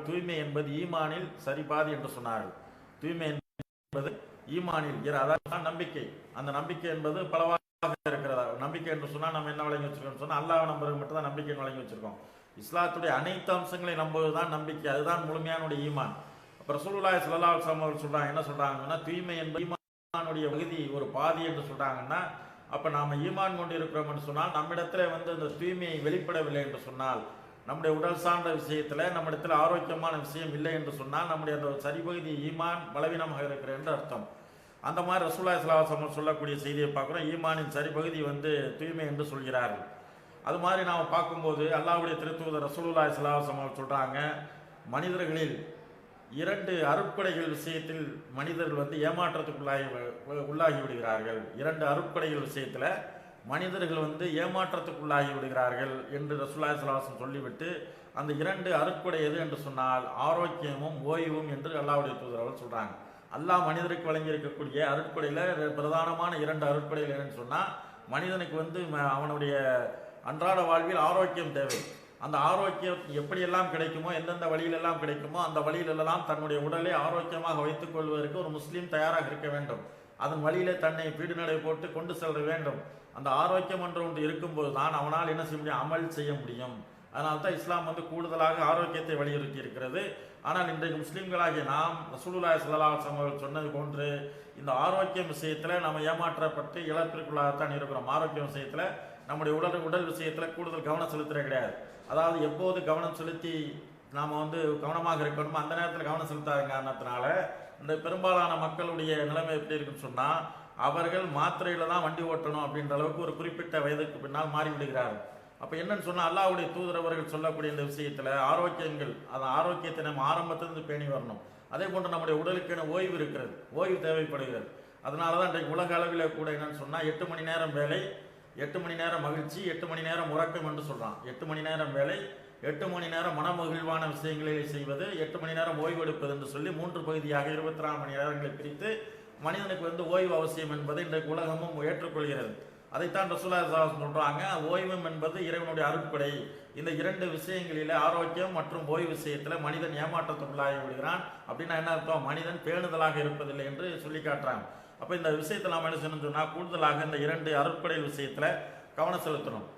சொன்னார்கள் தூய்மை என்பது ஈமானில் சரிபாதி என்று சொன்னார்கள். தூய்மை என்பது ஈமானில் அதான் நம்பிக்கை. அந்த நம்பிக்கை என்பது பலவாக இருக்கிறதா? நம்பிக்கை என்று சொன்னால் நம்ம என்ன வழங்கி வச்சிருக்கோம் சொன்னால் அல்லாஹ் நம்புறது மட்டும் தான் நம்பிக்கைன்னு வழங்கி வச்சிருக்கோம். இஸ்லாத்துடைய அனைத்து அம்சங்களை நம்புவதுதான் நம்பிக்கை அதுதான் முழுமையான ஈமான். அப்ப ரசூலுல்லாஹி ஸல்லல்லாஹு அவர்கள் சொல்றாங்க என்ன சொல்றாங்கன்னா தூய்மை என்பது ஈமானுடைய பகுதி ஒரு பாதி என்று சொல்றாங்கன்னா அப்ப நாம ஈமான் கொண்டு இருக்கிறோம் என்று சொன்னால் நம்மிடத்துல வந்து அந்த தூய்மையை வெளிப்படவில்லை என்று சொன்னால் நம்முடைய உடல் சார்ந்த விஷயத்தில் நம்மிடத்தில் ஆரோக்கியமான விஷயம் இல்லை என்று சொன்னால் நம்முடைய அந்த சரிபகுதி ஈமான் பலவீனமாக இருக்கிற என்று அர்த்தம். அந்த மாதிரி ரசூல்லா இஸ்லாசம் சொல்லக்கூடிய செய்தியை பார்க்குறோம். ஈமானின் சரிபகுதி வந்து தூய்மை என்று சொல்கிறார்கள். அது மாதிரி நாம் பார்க்கும்போது அல்லாவுடைய திருத்துவத ரசூலுல்லா இஸ்லாசம் அவர் சொல்கிறாங்க மனிதர்களில் இரண்டு அருட்கொடைகள் விஷயத்தில் மனிதர்கள் வந்து ஏமாற்றத்துக்குள்ளாகி வ- உள்ளாகி விடுகிறார்கள். இரண்டு அருட்கொடைகள் விஷயத்தில் மனிதர்கள் வந்து ஏமாற்றத்துக்குள்ளாகி விடுகிறார்கள் என்று ரசுல்லா ஸல்லல்லாஹு சொல்லிவிட்டு அந்த இரண்டு அருட்கொடை எது என்று சொன்னால் ஆரோக்கியமும் ஓய்வும் என்று அல்லாவுடைய தூதர் அவர்கள் சொல்றாங்க. அல்லாஹ் மனிதருக்கு வழங்கி இருக்கக்கூடிய பிரதானமான இரண்டு அருட்கொடைகள் என்னன்னு சொன்னால் மனிதனுக்கு வந்து ம- அவனுடைய அன்றாட வாழ்வில் ஆரோக்கியம் தேவை. அந்த ஆரோக்கியம் எப்படியெல்லாம் கிடைக்குமோ எந்தெந்த வழியிலெல்லாம் கிடைக்குமோ அந்த வழியிலெல்லாம் தன்னுடைய உடலை ஆரோக்கியமாக வைத்துக் கொள்வதற்கு ஒரு முஸ்லீம் தயாராக இருக்க வேண்டும். அதன் வழியிலே தன்னை வீடு நடை போட்டு கொண்டு செல்ல வேண்டும். அந்த ஆரோக்கியம் என்று ஒன்று இருக்கும்போது தான் அவனால் என்ன செய்ய முடியும்? அமல் செய்ய முடியும். அதனால தான் இஸ்லாம் வந்து கூடுதலாக ஆரோக்கியத்தை வலியுறுத்தி இருக்கிறது. ஆனால் இன்றைக்கு முஸ்லீம்களாகிய நாம் ரசூலுல்லாஹி ஸல்லல்லாஹு அலைஹி அவர்கள் சொன்னது போன்று இந்த ஆரோக்கியம் விஷயத்தில் நம்ம ஏமாற்றப்பட்டு இழப்பிற்குள்ளாகத்தான் இருக்கிறோம். ஆரோக்கிய விஷயத்தில் நம்முடைய உடல் உடல் விஷயத்தில் கூடுதல் கவனம் செலுத்துகிற கிடையாது. அதாவது எப்போது கவனம் செலுத்தி நாம் வந்து கவனமாக இருக்கணுமோ. அந்த நேரத்தில் கவனம் செலுத்தாத காரணத்தினால இந்த பெரும்பாலான மக்களுடைய நிலைமை எப்படி இருக்குன்னு சொன்னால் அவர்கள் மாத்திரையில் தான் வண்டி ஓட்டணும் அப்படின்ற அளவுக்கு ஒரு குறிப்பிட்ட வயதுக்கு பின்னால் மாறிவிடுகிறார்கள். அப்போ என்னன்னு சொன்னால் அல்லாவுடைய தூதரவர்கள் சொல்லக்கூடிய இந்த விஷயத்தில் ஆரோக்கியங்கள் அந்த ஆரோக்கியத்தை நம்ம ஆரம்பத்திலிருந்து பேணி வரணும். அதே போன்று நம்முடைய உடலுக்கான ஓய்வு இருக்கிறது. ஓய்வு தேவைப்படுகிறது. அதனால தான் இன்றைக்கு உலக அளவில் கூட என்னன்னு சொன்னால் எட்டு மணி நேரம் வேலை எட்டு மணி நேரம் மகிழ்ச்சி எட்டு மணி நேரம் உறக்கம் என்று சொல்கிறான் எட்டு மணி நேரம் வேலை எட்டு மணி நேரம் மனமகிழ்வான விஷயங்களை செய்வது எட்டு மணி நேரம் ஓய்வு எடுப்பது என்று சொல்லி மூன்று பகுதியாக இருபத்தி நாலு மணி நேரங்களை பிரித்து மனிதனுக்கு வந்து ஓய்வு அவசியம் என்பதை இன்றைக்கு உலகமும் ஏற்றுக்கொள்கிறது. அதைத்தான் ரசூலா சொல்கிறாங்க சொல்றாங்க. ஓய்வும் என்பது இறைவனுடைய அருட்படை. இந்த இரண்டு விஷயங்களிலே ஆரோக்கியம் மற்றும் ஓய்வு விஷயத்துல மனிதன் ஏமாற்றத்துக்குள்ளாகி விடுகிறான். அப்படின்னா என்ன அர்த்தம்? மனிதன் பேணுதலாக இருப்பதில்லை என்று சொல்லி காட்டுறாங்க. அப்ப இந்த விஷயத்தை நாம் என்ன செய்யணும்னு சொன்னா கூடுதலாக இந்த இரண்டு அருட்படை விஷயத்துல கவனம் செலுத்தணும்.